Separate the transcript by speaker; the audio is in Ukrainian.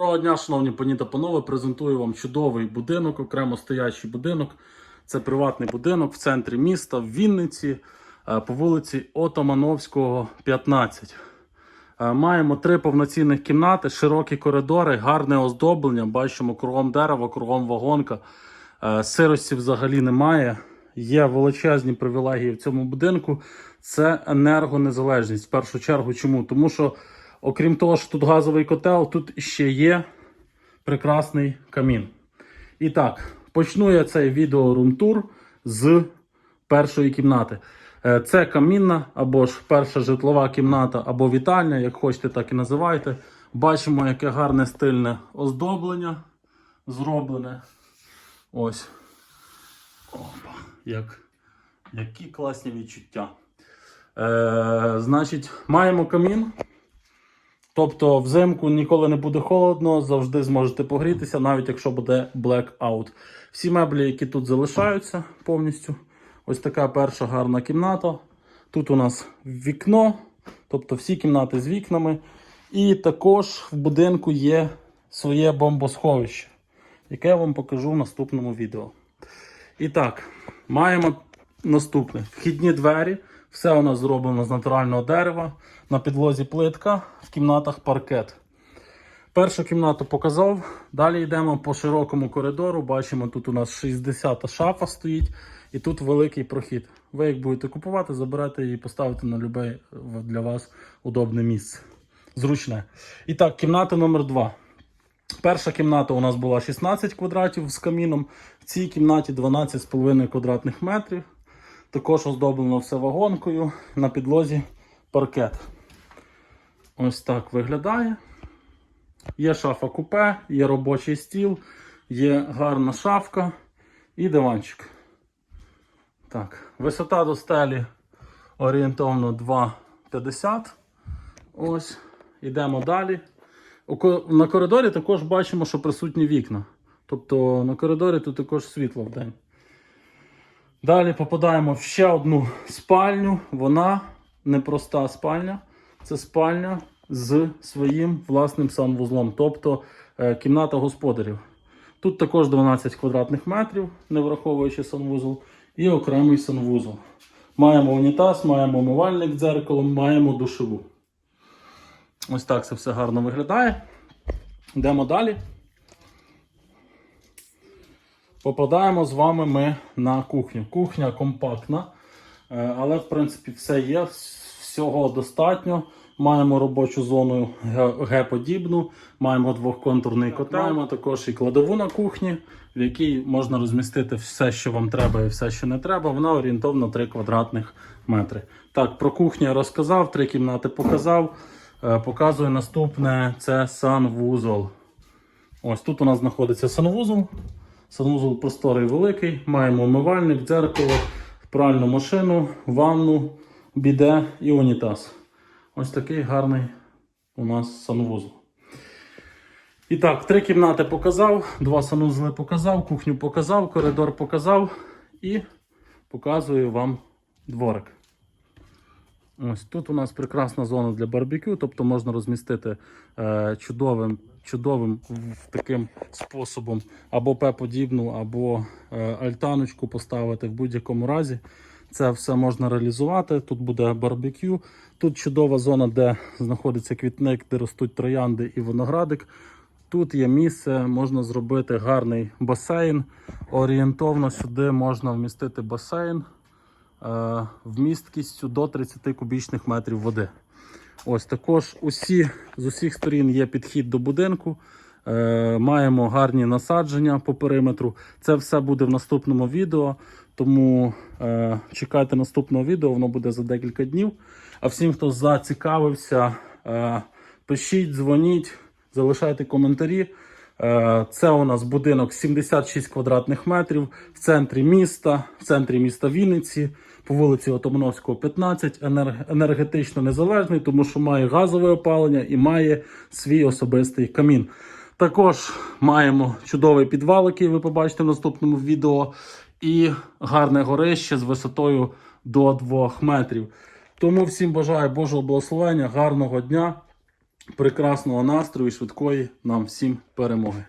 Speaker 1: Доброго дня, шановні пані та панове. Презентую вам чудовий будинок, окремо стоячий будинок. Це приватний будинок в центрі міста, в Вінниці, е, по вулиці Отомановського, 15. Е, Маємо три повноцінних кімнати, широкі коридори, гарне оздоблення. Бачимо кругом дерева, кругом вагонка. Е, Сирості взагалі немає. Є величезні привілегії в цьому будинку. Це енергонезалежність. В першу чергу, чому? Тому що, окрім того, що тут газовий котел, тут ще є прекрасний камін. І так, почну я цей відеорумтур з першої кімнати. Е, Це камінна або ж перша житлова кімната, або вітальня, як хочете, так і називайте. Бачимо, яке гарне стильне оздоблення зроблене. Ось. Опа, як, які класні відчуття. Е, значить, маємо камін. Тобто взимку ніколи не буде холодно, завжди зможете погрітися, навіть якщо буде blackout. Всі меблі, які тут залишаються повністю. Ось така перша гарна кімната. Тут у нас вікно, тобто всі кімнати з вікнами. І також в будинку є своє бомбосховище, яке я вам покажу в наступному відео. І так, маємо наступне: вхідні двері. Все у нас зроблено з натурального дерева. На підлозі плитка, в кімнатах паркет. Першу кімнату показав. Далі йдемо по широкому коридору. Бачимо, тут у нас 60-та шафа стоїть, і тут великий прохід. Ви як будете купувати, заберете її і поставите на любе для вас удобне місце. Зручне. І так, кімната номер 2. Перша кімната у нас була 16 квадратів з каміном. В цій кімнаті 12,5 квадратних метрів. Також оздоблено все вагонкою. На підлозі паркет. Ось так виглядає. Є шафа купе, є робочий стіл, є гарна шафка і диванчик. Так, висота до стелі орієнтовно 2,50. Ось, йдемо далі. На коридорі також бачимо, що присутні вікна. Тобто на коридорі тут також світло в день. Далі попадаємо в ще одну спальню. Вона непроста спальня. Це спальня з своїм власним санвузлом, тобто е, кімната господарів. Тут також 12 квадратних метрів, не враховуючи санвузол, і окремий санвузол. Маємо унітаз, маємо умивальник дзеркалом, маємо душову. Ось так це все гарно виглядає. Йдемо далі. Попадаємо з вами ми на кухню. Кухня компактна, е, але в принципі все є, всього достатньо. Маємо робочу зону Г-подібну, маємо двохконтурний котел, маємо також і кладову на кухні, в якій можна розмістити все, що вам треба, і все, що не треба. Вона орієнтовно 3 квадратних метри. Так, про кухню я розказав, три кімнати показав. Е, Показую наступне це санвузол. Ось тут у нас знаходиться санвузол. Санвузол просторий великий. Маємо умивальник, дзеркало, пральну машину, ванну, біде і унітаз. Ось такий гарний у нас санвузол. І так, три кімнати показав, два санузли показав, кухню показав, коридор показав і показую вам дворик. Ось тут у нас прекрасна зона для барбекю, тобто можна розмістити е, чудовим, чудовим таким способом або П-подібну, або е, альтаночку поставити в будь-якому разі. Це все можна реалізувати. Тут буде барбекю. Тут чудова зона, де знаходиться квітник, де ростуть троянди і виноградик. Тут є місце, можна зробити гарний басейн. Орієнтовно сюди можна вмістити басейн е, вмісткістю до 30 кубічних метрів води. Ось також усі, з усіх сторін є підхід до будинку. Е, маємо гарні насадження по периметру. Це все буде в наступному відео. Тому е, чекайте наступного відео, воно буде за декілька днів. А всім, хто зацікавився, е, пишіть, дзвоніть, залишайте коментарі. Е, Це у нас будинок 76 квадратних метрів в центрі міста, в центрі міста Вінниці, по вулиці Отомановського, 15, енергетично незалежний, тому що має газове опалення і має свій особистий камін. Також маємо чудовий підвал, який ви побачите в наступному відео, і гарне горище з висотою до 2 метрів. Тому всім бажаю Божого благословення, гарного дня. прекрасного настрою і швидкої нам всім перемоги.